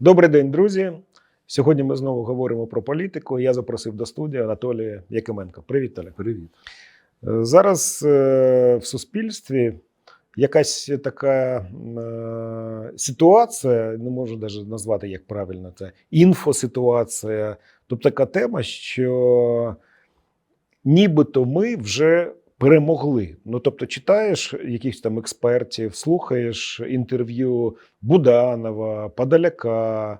Добрий день, друзі. Сьогодні ми знову говоримо про політику. Я запросив до студії Анатолія Якименка. Привіт, Толя. Привіт. Е, Зараз е, в суспільстві якась така е, ситуація, не можу навіть назвати як правильно це, інфоситуація. Тобто така тема, що нібито ми вже перемогли. Ну тобто, читаєш якихось там експертів, слухаєш інтерв'ю Буданова, Подоляка.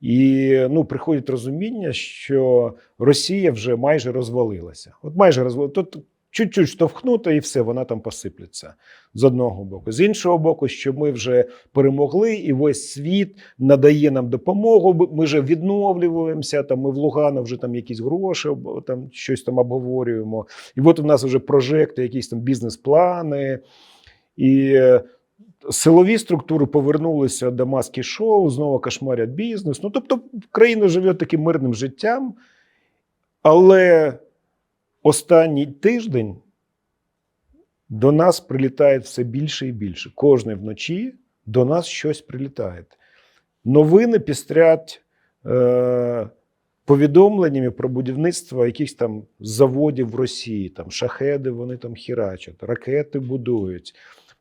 І ну, приходить розуміння, що Росія вже майже розвалилася. От майже розвалилася. Чуть-чуть штовхнути, і все, вона там посиплеться з одного боку. З іншого боку, що ми вже перемогли, і весь світ надає нам допомогу. Ми вже відновлюємося. Там ми в Лугано вже там якісь гроші, там щось там обговорюємо. І от у нас вже прожекти, якісь там бізнес-плани. І е, силові структури повернулися до маски шоу, знову кошмарять бізнес. Ну тобто, країна живе таким мирним життям, але останній тиждень до нас прилітає все більше і більше. Кожної вночі до нас щось прилітає. Новини пістрять е, повідомленнями про будівництво якихось там заводів в Росії, там шахеди вони там хірачать, ракети будують,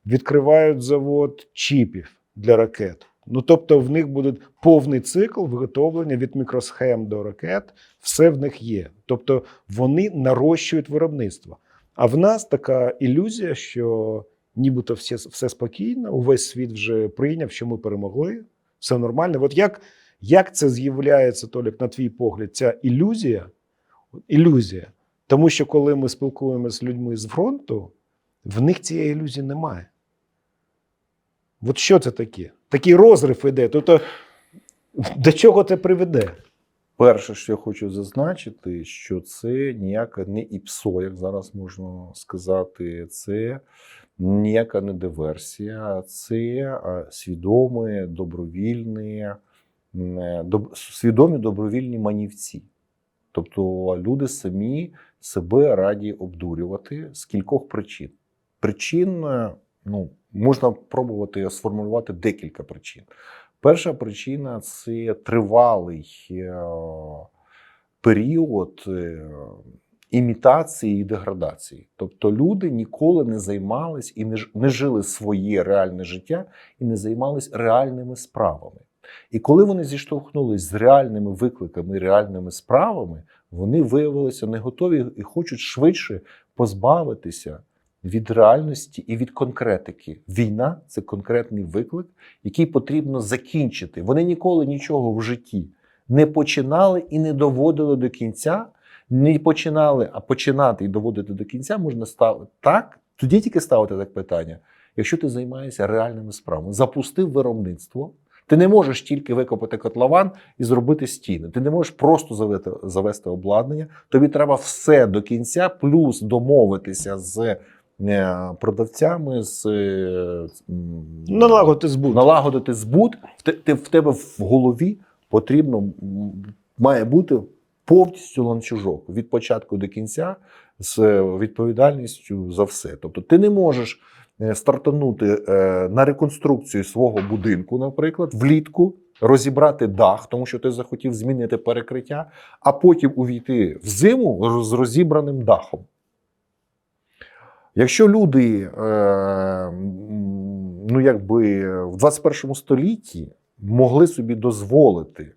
відкривають завод чіпів для ракет. Ну тобто, в них буде повний цикл виготовлення від мікросхем до ракет, все в них є. Тобто вони нарощують виробництво. А в нас така ілюзія, що нібито все, все спокійно, увесь світ вже прийняв, що ми перемогли, все нормально. От як, як це з'являється, Толік, на твій погляд, ця ілюзія? Ілюзія. Тому що коли ми спілкуємося з людьми з фронту, в них цієї ілюзії немає. От що це таке? Такий розрив іде. Тобто, до чого це приведе? Перше, що я хочу зазначити, що це ніяка не ІПСО, як зараз можна сказати, це ніяка не диверсія, це свідомі, добровільні, доб- свідомі добровільні манівці. Тобто люди самі себе раді обдурювати з кількох причин. Причин ну, можна пробувати сформулювати декілька причин. Перша причина це тривалий е, період е, імітації і деградації. Тобто люди ніколи не займались і не, жили своє реальне життя і не займались реальними справами. І коли вони зіштовхнулись з реальними викликами реальними справами, вони виявилися не готові і хочуть швидше позбавитися від реальності і від конкретики. Війна це конкретний виклик, який потрібно закінчити. Вони ніколи нічого в житті не починали і не доводили до кінця. Не починали, а починати і доводити до кінця можна ставити так. Тоді тільки ставити так питання, якщо ти займаєшся реальними справами, запустив виробництво. Ти не можеш тільки викопати котлован і зробити стіни. Ти не можеш просто завести, обладнання. Тобі треба все до кінця, плюс домовитися з продавцями, з е, Налагодити збут. налагодити збут. В, те- в тебе в голові потрібно має бути повністю ланцюжок від початку до кінця з е, відповідальністю за все. Тобто, ти не можеш е, стартанути е, на реконструкцію свого будинку, наприклад, влітку. Розібрати дах, тому що ти захотів змінити перекриття, а потім увійти в зиму з розібраним дахом. Якщо люди е, ну, якби в 21 столітті могли собі дозволити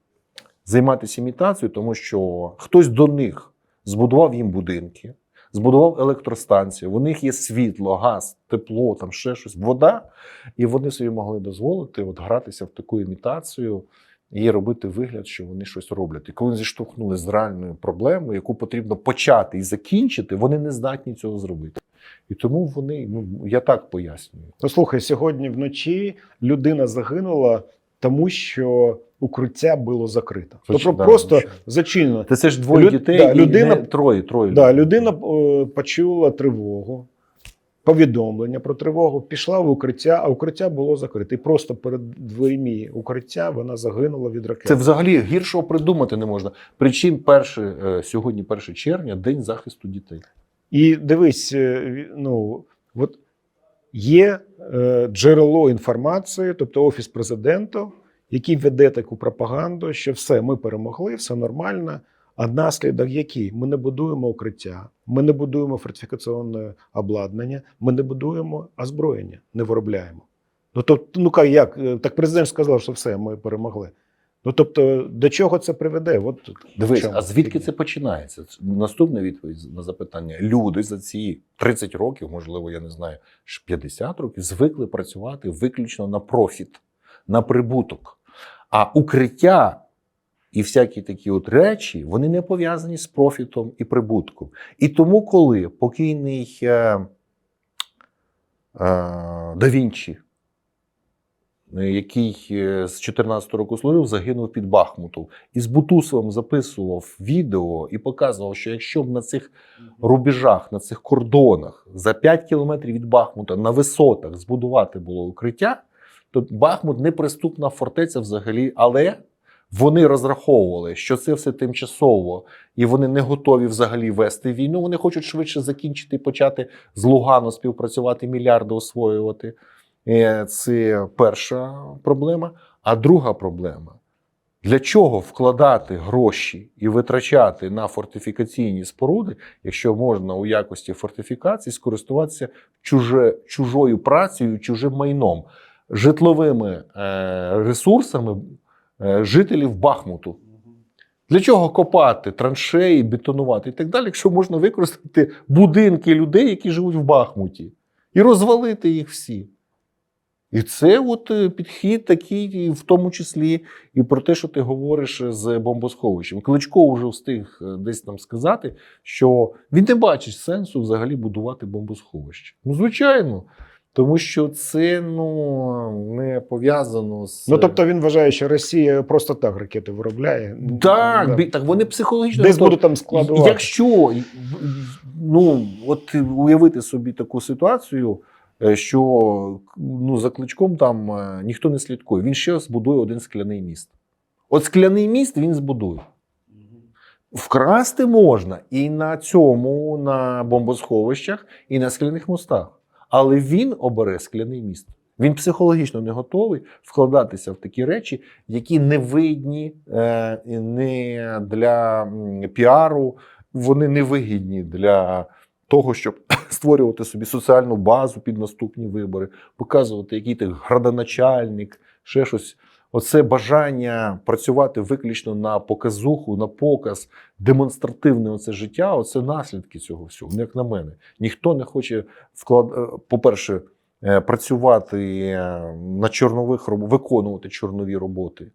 займатися імітацією, тому що хтось до них збудував їм будинки, збудував електростанцію, у них є світло, газ, тепло, там ще щось, вода, і вони собі могли дозволити от, гратися в таку імітацію. І робити вигляд, що вони щось роблять. І коли вони зіштовхнулися з реальною проблемою, яку потрібно почати і закінчити, вони не здатні цього зробити. І тому вони, ну я так пояснюю. Ну, слухай, сьогодні вночі людина загинула, тому що укриття було закрите. Тобто Да, просто зачинено. Та це ж двоє Люд- дітей, да, і людина- не троє, троє. Да, людина е, почула тривогу, повідомлення про тривогу, пішла в укриття, а укриття було закрите. І просто перед дверима укриття вона загинула від ракети. Це взагалі гіршого придумати не можна. Причин перше, е, сьогодні, 1 червня, день захисту дітей. І дивись, е, ну от є е, джерело інформації, тобто офіс президента, який веде таку пропаганду, що все, ми перемогли, все нормально. А наслідок який? Ми не будуємо укриття, ми не будуємо фортифікаційне обладнання, ми не будуємо озброєння, не виробляємо. Ну тобто, ну як? Е, Так президент сказав, що все, ми перемогли. Ну тобто, до чого це приведе? От Дивись, чому а звідки це починається? Наступна відповідь на запитання. Люди за ці 30 років, можливо, я не знаю, ж 50 років, звикли працювати виключно на профіт, на прибуток. А укриття і всякі такі от речі вони не пов'язані з профітом і прибутком. І тому, коли покійний е, е, да Вінчі, який е, з 14 року служив, загинув під Бахмутом, і з Бутусовим записував відео і показував, що якщо б на цих рубежах, на цих кордонах за 5 кілометрів від Бахмута на висотах збудувати було укриття, то Бахмут неприступна фортеця взагалі, але вони розраховували, що це все тимчасово, і вони не готові взагалі вести війну. Вони хочуть швидше закінчити і почати з Лугану співпрацювати, мільярди освоювати. Це перша проблема. А друга проблема. Для чого вкладати гроші і витрачати на фортифікаційні споруди, якщо можна у якості фортифікації скористуватися чуже, чужою працею, чужим майном, житловими е, ресурсами е, жителів Бахмуту? Для чого копати траншеї, бетонувати і так далі, якщо можна використати будинки людей, які живуть в Бахмуті, і розвалити їх всі? І це от е, підхід такий, в тому числі і про те, що ти говориш з бомбосховищем. Кличко вже встиг е, десь там сказати, що він не бачить сенсу взагалі будувати бомбосховище. Ну, звичайно, тому що це ну, не пов'язано з. Ну тобто він вважає, що Росія просто так ракети виробляє. так, Да. так вони психологічно Десь будуть там складувати. Якщо ну, от уявити собі таку ситуацію, е, що ну, за кличком там е, ніхто не слідкує, він ще збудує один скляний міст. От скляний міст він збудує. Вкрасти можна і на цьому, на бомбосховищах, і на скляних мостах. Але він обере скляний міст. Він психологічно не готовий вкладатися в такі речі, які не видні е, не для піару, вони не вигідні для того, щоб створювати собі соціальну базу під наступні вибори, показувати, який ти градоначальник, ще щось. Оце бажання працювати виключно на показуху, на показ, демонстративне оце життя, оце наслідки цього всього. Ну, як на мене, ніхто не хоче вклад... е, по-перше, е, працювати е, на чорнових роб- виконувати чорнові роботи,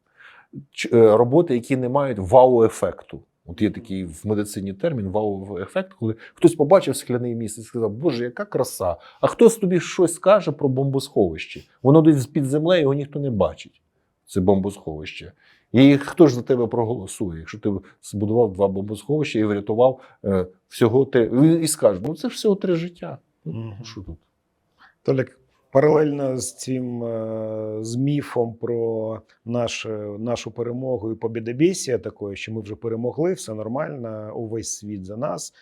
роботи, які не мають вау-ефекту. От є такий в медицині термін вау-ефект, коли хтось побачив скляний міст і сказав, Боже, яка краса! А хтось тобі щось скаже про бомбосховище? Воно десь під землею, його ніхто не бачить. Це бомбосховище. І хто ж за тебе проголосує, якщо ти збудував два бомбосховища і врятував е, всього те, і скаже, ну це ж всього три життя. Ну, що тут? Толік, паралельно з цим е, з міфом про наш, нашу перемогу і побєдобєсія такої, що ми вже перемогли, все нормально, увесь світ за нас.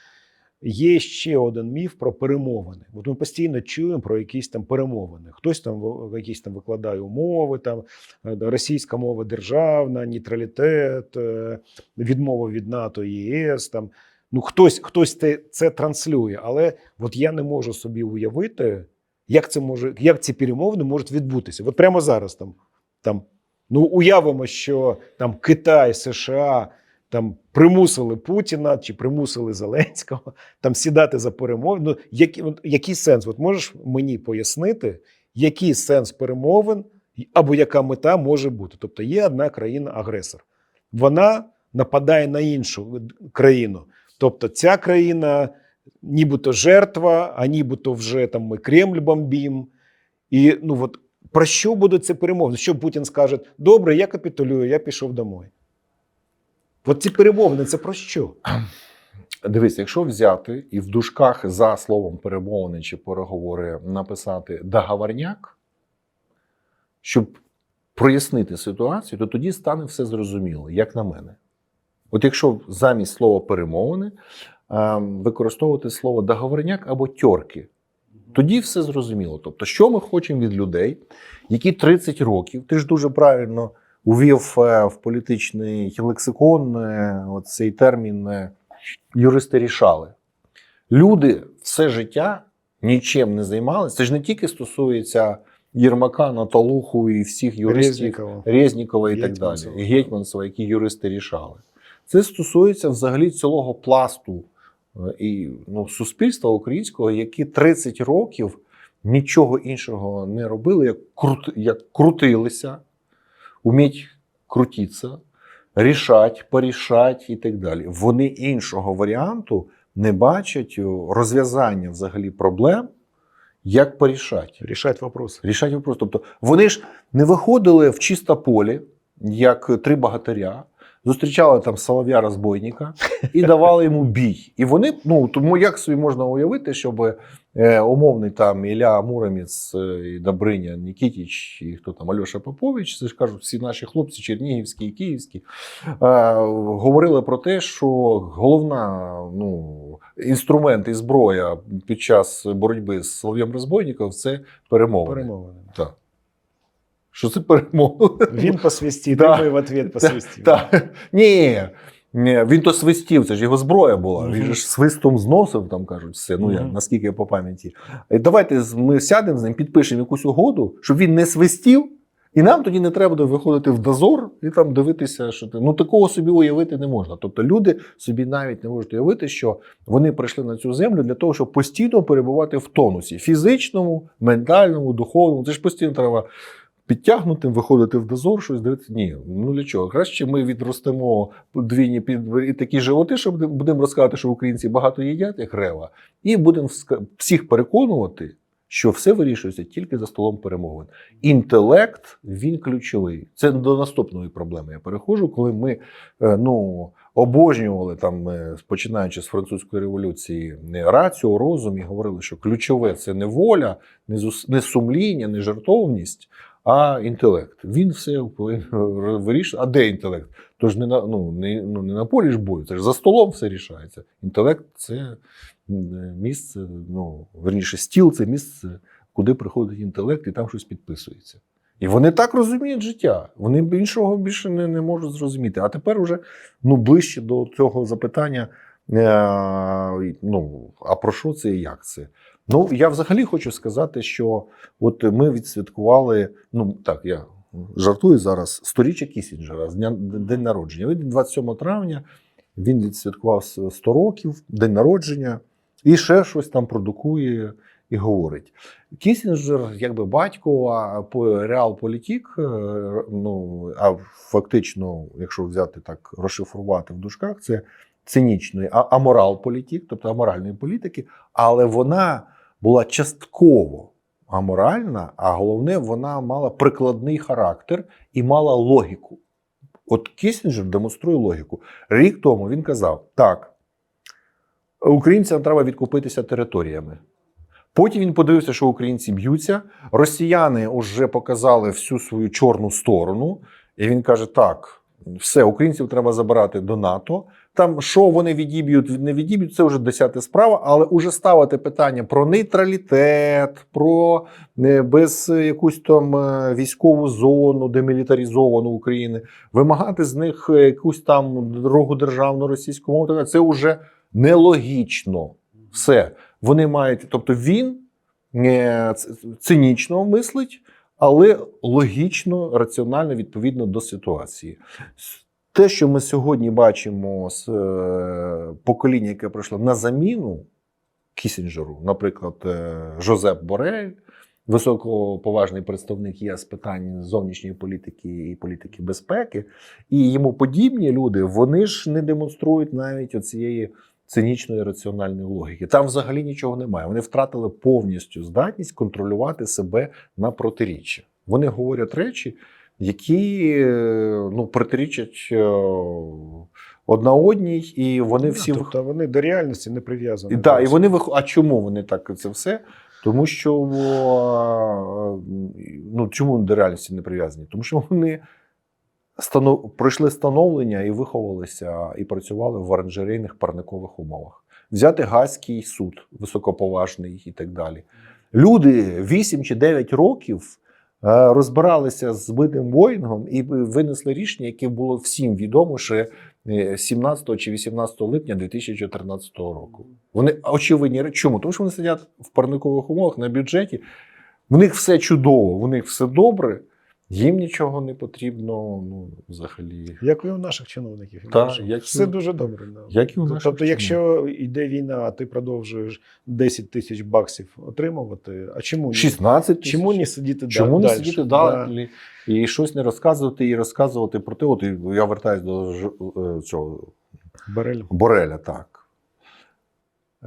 Є ще один міф про перемовини. От ми постійно чуємо про якісь там перемовини. Хтось там якісь там викладає умови, там е, російська мова державна, нейтралітет, е, відмова від НАТО і ЄС. Там ну хтось, хтось це транслює, але от я не можу собі уявити, як це може, як ці перемовини можуть відбутися. От прямо зараз там, там ну уявимо, що там Китай, США там примусили Путіна чи примусили Зеленського там сідати за перемовини. Ну, який, який сенс? От можеш мені пояснити, який сенс перемовин або яка мета може бути? Тобто є одна країна-агресор, вона нападає на іншу країну. Тобто ця країна нібито жертва, а нібито вже там ми Кремль бомбім. І ну от про що будуть ці перемовини? Що Путін скаже: добре, я капітулюю, я пішов домой. От ці перемовини це про що? Дивись, якщо взяти і в дужках за словом перемовини чи переговори написати договорняк, щоб прояснити ситуацію, то тоді стане все зрозуміло, як на мене. От якщо замість слова перемовини використовувати слово договорняк або тьорки, тоді все зрозуміло. Тобто, що ми хочемо від людей, які 30 років, ти ж дуже правильно увів е, в політичний лексикон е, цей термін е, юристи рішали. Люди все життя нічим не займалися. Це ж не тільки стосується Єрмака, Наталуху і всіх юристів Резнікова. І так далі, Гетьманцева. і Гетьманцева, які юристи рішали. Це стосується взагалі цілого пласту е, і ну, суспільства українського, які 30 років нічого іншого не робили, як, крут, як крутилися, вміть крутитися, рішать, порішать і так далі. Вони іншого варіанту не бачать розв'язання взагалі проблем, як порішать. Рішать вопрос. Рішать вопрос. Тобто вони ж не виходили в чисте поле, як три богатиря, зустрічали там солов'я розбойника і давали йому бій. І вони, ну тому як собі можна уявити, щоб е, умовний там Ілля Муромець, е, Добриня Нікітіч і хто там Альоша Попович, це ж кажуть, всі наші хлопці, чернігівські і київські, е, говорили про те, що головна ну, інструмент і зброя під час боротьби з Солов'єм Розбойником це перемовини. Перемовини. Так. Що це перемовини? Він посвистить, Да. ми в ответ посвистим. Так. Ні. Ні, він то свистів, це ж його зброя була. Він же ж свистом зносив, там кажуть, все. Ну, я, наскільки я по пам'яті. Давайте ми сядемо з ним, підпишемо якусь угоду, щоб він не свистів, і нам тоді не треба буде виходити в дозор і там дивитися, що ти. Ну такого собі уявити не можна. Тобто люди собі навіть не можуть уявити, що вони прийшли на цю землю для того, щоб постійно перебувати в тонусі фізичному, ментальному, духовному. Це ж постійно треба підтягнутим, виходити в дозор, щось дивитися. Ні, ну для чого? Краще ми відростемо двійні під такі животи, що будемо- розказувати, що українці багато їдять, як рева, і будемо всіх переконувати, що все вирішується тільки за столом перемовин. Інтелект він ключовий. Це до наступної проблеми. Я переходжу, коли ми е, ну. Обожнювали там, е, починаючи з французької революції, не раціо, розум і говорили, що ключове це не воля, не сумління, не жертовність, а інтелект. Він все вирішувати. А де інтелект? Тож не на ну не, ну, не на полі ж бою, це ж за столом все рішається. Інтелект це місце, ну верніше, стіл це місце, куди приходить інтелект, і там щось підписується. І вони так розуміють життя. Вони іншого більше не, не можуть зрозуміти. А тепер уже ну, ближче до цього запитання: е, ну, а про що це і як це? Ну, я взагалі хочу сказати, що от ми відсвяткували, ну так, я жартую зараз, сторіччя Кісінджера, з день народження. Він 27 травня він відсвяткував 100 років, день народження, і ще щось там продукує і говорить. Кісінджер, якби батько, а по реалполітік, е, ну а фактично, якщо взяти так, розшифрувати в дужках, це цинічної, а аморал політик, тобто аморальної політики, але вона була частково аморальна, а головне, вона мала прикладний характер і мала логіку. От Кісінджер демонструє логіку. Рік тому він казав: так, українцям треба відкупитися територіями. Потім він подивився, що українці б'ються. Росіяни вже показали всю свою чорну сторону, і він каже: так, все, українців треба забирати до НАТО. Там що вони відіб'ють, не відіб'ють, це вже десята справа, але уже ставити питання про нейтралітет, про е, без якусь там е, військову зону, демілітаризовану України, вимагати з них е, якусь там другу державну російську мову. Це вже нелогічно. Все. Вони мають, тобто він цинічно мислить, але логічно, раціонально відповідно до ситуації. Те, що ми сьогодні бачимо з е, покоління, яке пройшло на заміну Кісінджеру, наприклад, е, Жозеп Борель, високоповажний представник ЄС з питань зовнішньої політики і політики безпеки, і йому подібні люди, вони ж не демонструють навіть оцієї цинічної раціональної логіки. Там взагалі нічого немає. Вони втратили повністю здатність контролювати себе на протиріччя. Вони говорять речі, які е, ну, протирічать е, одна одній, і вони всі Ну, тобто вони до реальності не прив'язані. да, і вони вих... А чому вони так це все? Тому що ну, чому до реальності не прив'язані? Тому що вони станов... пройшли становлення і виховалися, і працювали в оранжерейних парникових умовах. Взяти Гаазький суд високоповажний і так далі. Люди 8 чи 9 років розбиралися з збитим Боїнгом і винесли рішення, яке було всім відомо ще е, 17 чи 18 липня 2014 року. Вони очевидні. Чому? Тому що вони сидять в парникових умовах на бюджеті. В них все чудово, в них все добре. Їм нічого не потрібно, ну, взагалі. Як і у наших чиновників. Наших. як і Все у- дуже добре. да. Як і у наших Тобто, якщо йде війна, а ти продовжуєш 10 тисяч баксів отримувати, а чому ні? 16 тисяч. Чому не сидіти Чому далі? не сидіти далі і щось не розказувати, і розказувати про те, от я вертаюсь до е, цього Барель. Бореля, так.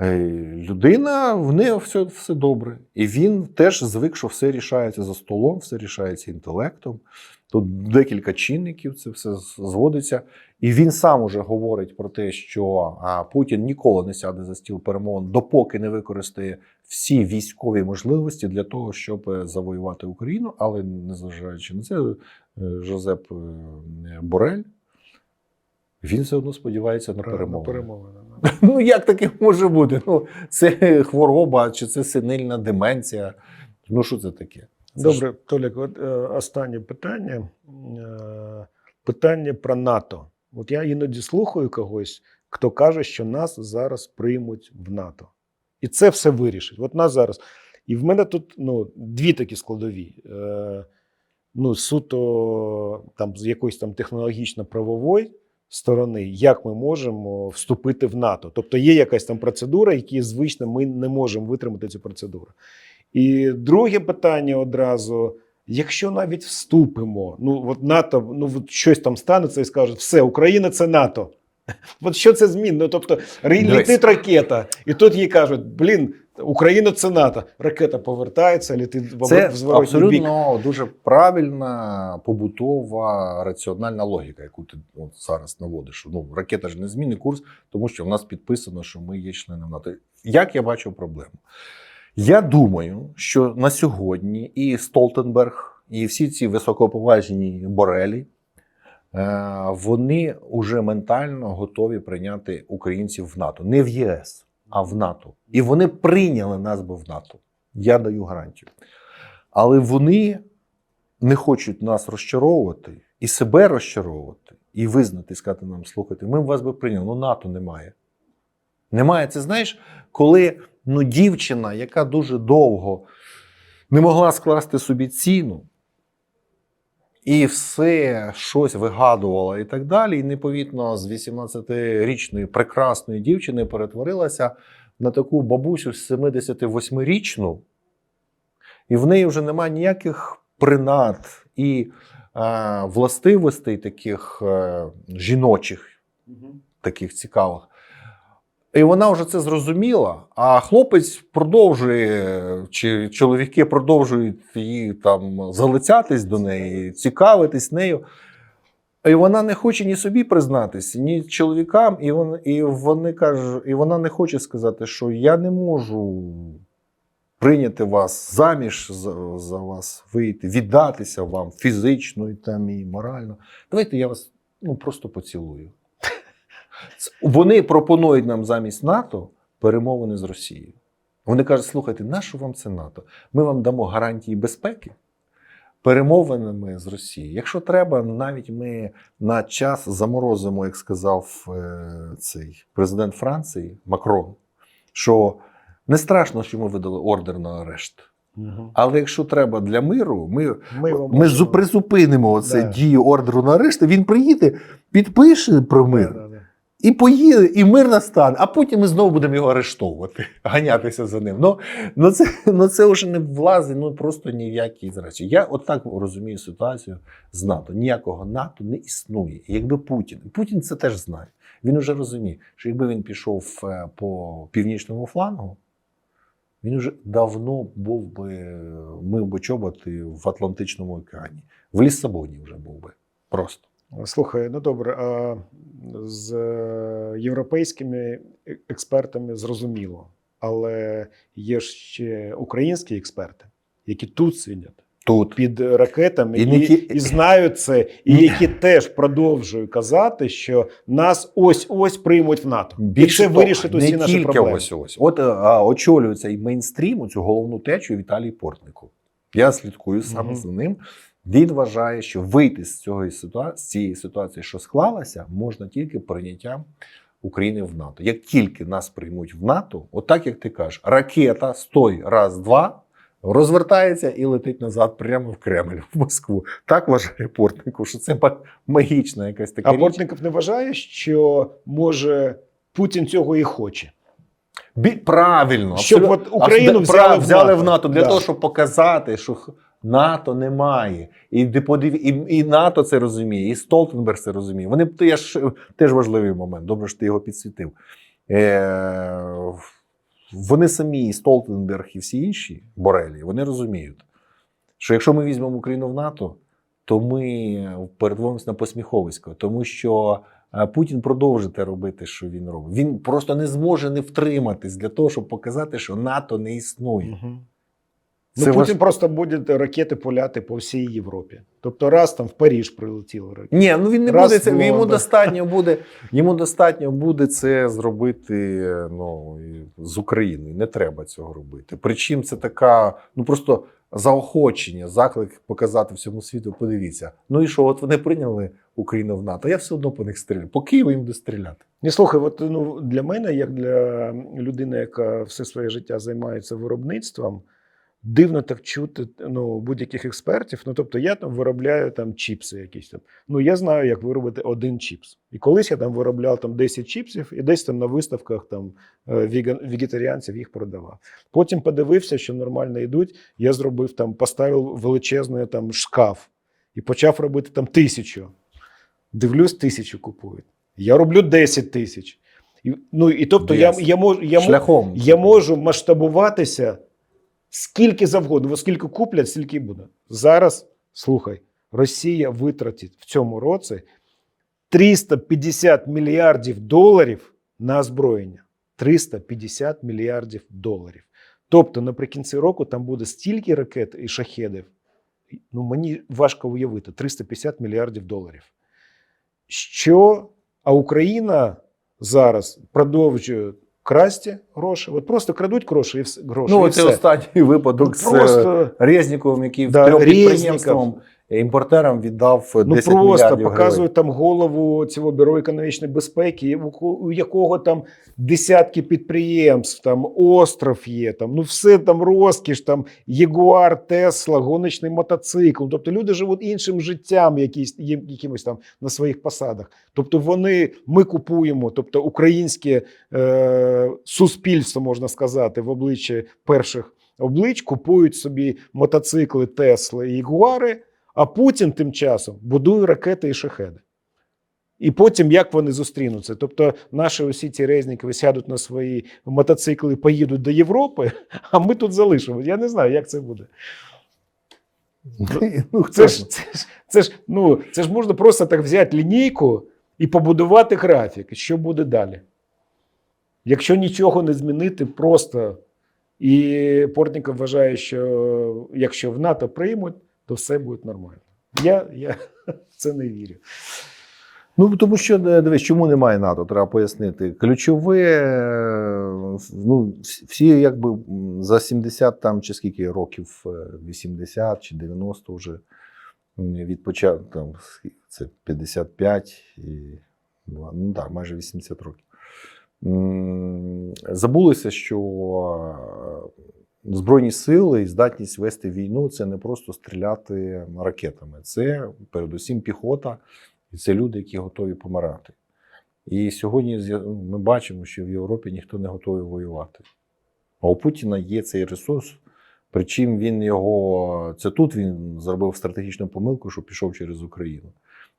Е, Людина, в неї все, все добре. І він теж звик, що все рішається за столом, все рішається інтелектом. Тут декілька чинників, це все зводиться. І він сам уже говорить про те, що Путін ніколи не сяде за стіл перемовин, допоки не використає всі військові можливості для того, щоб е, завоювати Україну. Але незважаючи на це, е, Жозеп Борель. Він все одно сподівається на перемовини. Ну як таке може бути? Ну, це хвороба чи це синильна деменція. Ну, що це таке? Добре, Толік, от, е, останнє питання. Е, питання про НАТО. От я іноді слухаю когось, хто каже, що нас зараз приймуть в НАТО. І це все вирішить. От нас зараз. І в мене тут ну, дві такі складові. Е, ну, суто там, з якоїсь там технологічно-правової сторони, як ми можемо вступити в НАТО. Тобто є якась там процедура, які звично ми не можемо витримати цю процедуру. І друге питання одразу: якщо навіть вступимо, ну от НАТО, ну от щось там станеться і скажуть, все, Україна це НАТО. От що це змін? Ну тобто літить ракета, і тут їй кажуть: блін, Україна це НАТО. Ракета повертається, літить в, Це зворотній бік. абсолютно дуже правильна побутова раціональна логіка, яку ти от зараз наводиш. Ну, ракета ж не змінить курс, тому що в нас підписано, що ми є членом НАТО. Як я бачу проблему? Я думаю, що на сьогодні і Столтенберг, і всі ці високоповажні Борелі, вони вже ментально готові прийняти українців в НАТО. Не в ЄС, а в НАТО. І вони прийняли нас би в НАТО. Я даю гарантію. Але вони не хочуть нас розчаровувати і себе розчаровувати, і визнати, сказати нам, слухайте, ми вас би прийняли, ну НАТО немає. Немає. Це знаєш, коли ну, дівчина, яка дуже довго не могла скласти собі ціну, і все щось вигадувала і так далі, і неповітно з 18-річної прекрасної дівчини перетворилася на таку бабусю 78-річну, і в неї вже немає ніяких принад і е, властивостей таких е, жіночих, таких цікавих. І вона вже це зрозуміла, а хлопець продовжує, чи чоловіки продовжують її там залицятись до неї, цікавитись нею. І вона не хоче ні собі признатися, ні чоловікам, і вона, і вони кажуть, і вона не хоче сказати, що я не можу прийняти вас заміж за, за вас, вийти, віддатися вам фізично і там і морально. Давайте я вас ну, просто поцілую. Вони пропонують нам замість НАТО перемовини з Росією. Вони кажуть: слухайте, нащо вам це НАТО? Ми вам дамо гарантії безпеки перемовинами з Росією. Якщо треба, навіть ми на час заморозимо, як сказав е, цей президент Франції Макрон, що не страшно, що ми видали ордер на арешт. Мгм. Але якщо треба для миру, ми, Ми, ми зу- призупинимо Да. дію ордеру на арешт. Він приїде, підпише про мир. Да, да, да. І поїде, і мир настане, а потім ми знову будемо його арештовувати, ганятися за ним. Ну, ну, це, ну це вже не влазить, ну просто ні в речі. Я отак розумію ситуацію з НАТО. Ніякого НАТО не існує. Якби Путін, Путін це теж знає. Він вже розуміє, що якби він пішов е, по північному флангу, він вже давно був би мив би чоботи в Атлантичному океані. В Ліссабоні вже був би. Просто. Слухай, ну добре, а з е, європейськими е- експертами зрозуміло, але є ще українські експерти, які тут сидять Тут. під ракетами І і, ті- і знають це, і Ні. які теж продовжують казати, що нас ось ось приймуть в НАТО. і це вирішить усі не наші тільки проблеми. ось ось. От е, а, очолює цей мейнстрім, цю головну течію Віталій Портнику. я слідкую саме Мгм. за ним. Він вважає, що вийти з цього з цієї ситуації, що склалася, можна тільки прийняттям України в НАТО. Як тільки нас приймуть в НАТО, отак як ти кажеш, ракета стой раз, два. Розвертається і летить назад прямо в Кремль, в Москву. Так вважає Портников, що це магічна якась така А річ. Портников не вважає, що може Путін цього і хоче. Бі... Правильно, Щоб абсолютно. от Україну А, взяли прав- в взяли НАТО. в НАТО для Да. того, щоб показати, що НАТО немає. І, подив... і, і НАТО це розуміє, і Столтенберг це розуміє. Вони теж, теж важливий момент. Добре, що ти його підсвітив. Е... Вони самі, і Столтенберг і всі інші Борелі, вони розуміють, що якщо ми візьмемо Україну в НАТО, то ми перетворимося на посміховисько, тому що е, Путін продовжить робити, що він робить. Він просто не зможе не втриматись для того, щоб показати, що НАТО не існує. Угу. Це ну, важ- Путін просто буде ракети пуляти по всій Європі. Тобто, раз там в Паріж прилетіли ракети. Ні, ну він не Раз буде це. Йому Лондон. достатньо буде. Йому достатньо буде це зробити ну, з Україною. Не треба цього робити. Причому це така, ну просто заохочення, заклик показати всьому світу. Подивіться. Ну і що, от вони прийняли Україну в НАТО. Я все одно по них стріляю. По Києву їм буде стріляти. Ні, слухай, от ну для мене, як для людини, яка все своє життя займається виробництвом, дивно так чути ну, будь-яких експертів. Ну, тобто, я там виробляю там чіпси якісь там. Ну, я знаю, як виробити один чіпс. І колись я там виробляв там 10 чіпсів і десь там на виставках там е, вегетаріанців їх продавав. Потім подивився, що нормально йдуть. Я зробив там, поставив величезний там шкаф і почав робити там тисячу. Дивлюсь, тисячу купують. Я роблю 10 тисяч. І, ну, і тобто я, Yes. я, можу, я, Шляхом. я можу масштабуватися скільки завгодно, бо скільки куплять, стільки буде. Зараз, слухай, Росія витратить в цьому році 350 мільярдів доларів на озброєння. 350 мільярдів доларів. Тобто наприкінці року там буде стільки ракет і шахедів. Ну, мені важко уявити 350 мільярдів доларів. Що а Україна зараз продовжує красти гроші. От просто крадуть гроші і все. Гроші, Ну, і це все. останній випадок з е, Просто, Резніковим, який Да, в трьох підприємствам імпортерам віддав ну просто мільярдів показують там голову цього бюро економічної безпеки, у якого там десятки підприємств, там остров є, там ну все там розкіш, там Ягуар, Тесла, гоночний мотоцикл. Тобто люди живуть іншим життям, якісь якимось там на своїх посадах. Тобто вони ми купуємо, тобто українське е, суспільство, можна сказати, в обличчі перших облич купують собі мотоцикли, Тесли і Ягуари. А Путін тим часом будує ракети і шахеди. І потім як вони зустрінуться? Тобто, наші усі ці резнікові сядуть на свої мотоцикли і поїдуть до Європи, а ми тут залишимось. Я не знаю, як це буде. Ну, Це ж, це ж, це ж, ну, це ж можна просто так взяти лінійку і побудувати графік. Що буде далі? Якщо нічого не змінити, просто і Портніков вважає, що якщо в НАТО приймуть, то все буде нормально. Я, я в це не вірю. Ну тому що е, дивись, чому немає НАТО, треба пояснити. Ключове, е, ну всі якби за 70 там чи скільки років, е, 80 чи 90 вже від початку там це 55 і ну так, майже 80 років. Забулося, що е, Збройні сили і здатність вести війну це не просто стріляти ракетами, це передусім піхота, і це люди, які готові помирати. І сьогодні ми бачимо, що в Європі ніхто не готовий воювати. А у Путіна є цей ресурс. Причому він його це тут він зробив стратегічну помилку, що пішов через Україну.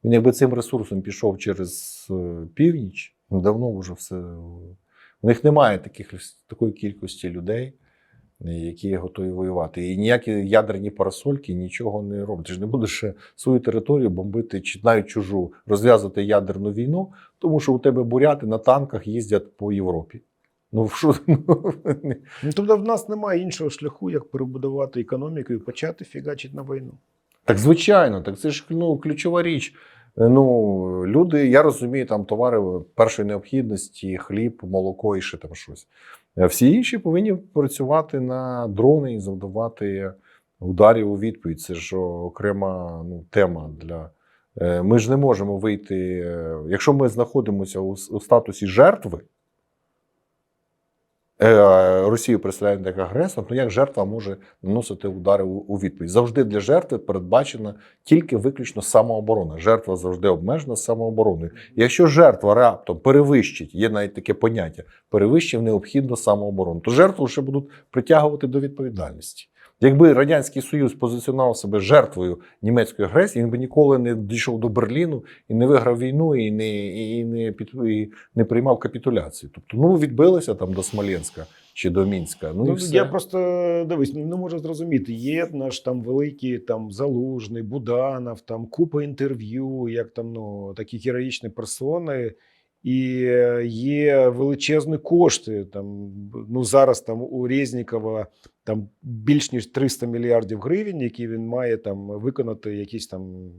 Він якби цим ресурсом пішов через е, північ, ну, давно вже все. У них немає таких, такої кількості людей, які готові воювати. І ніякі ядерні парасольки нічого не роблять. Ти ж не будеш свою територію бомбити чи навіть чужу, розв'язувати ядерну війну, тому що у тебе буряти на танках їздять по Європі. Ну, що? Ну, тобто в нас немає іншого шляху, як перебудувати економіку і почати фігачити на війну. Так, звичайно, так це ж ну, ключова річ. Е, Ну, люди, я розумію, там товари першої необхідності, хліб, молоко і ще там щось. Е, Всі інші повинні працювати на дрони і завдавати ударів у відповідь це ж окрема ну, тема для. Е, Ми ж не можемо вийти. е, Якщо ми знаходимося у, статусі жертви, Росію представляють як агресор, то як жертва може наносити удари у відповідь? Завжди для жертви передбачена тільки виключно самооборона. Жертва завжди обмежена самообороною. Якщо жертва раптом перевищить, є навіть таке поняття, перевищив необхідну самооборону, то жертву ще будуть притягувати до відповідальності. Якби Радянський Союз позиціонував себе жертвою німецької агресії, він би ніколи не дійшов до Берліну і не виграв війну, і не, і не, під, і не приймав капітуляцію. Тобто, ну відбилися там до Смоленська чи до Мінська. Ну, і Ну, все. я просто дивись, не можу зрозуміти. Є наш там великий там Залужний, Буданов, там купа інтерв'ю, як там ну такі героїчні персони, і е, є величезні кошти. Там ну зараз там у Резнікова там більш ніж 300 мільярдів гривень, які він має там виконати якісь там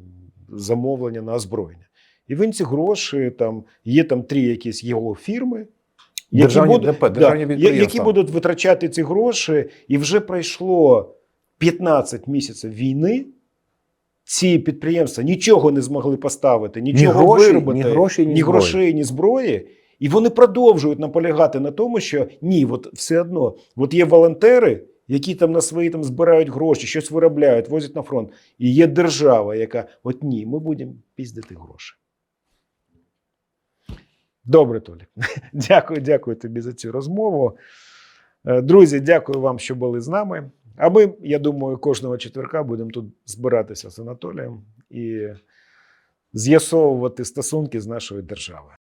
замовлення на озброєння. І він ці гроші там є там три якісь його фірми. Державні будуть- ДП, да, які будуть витрачати ці гроші, і вже пройшло 15 місяців війни. Ці підприємства нічого не змогли поставити, нічого грошей, виробити, ні грошей, ні ні грошей, ні зброї. І вони продовжують наполягати на тому, що ні, от все одно, от є волонтери, які там на свої там збирають гроші, щось виробляють, возять на фронт. І є держава, яка от ні, ми будемо піздити гроші. Добре, Толік. Дякую, дякую тобі за цю розмову. Е, Друзі, дякую вам, що були з нами. А ми, я думаю, кожного четверка будемо тут збиратися з Анатолієм і з'ясовувати стосунки з нашою державою.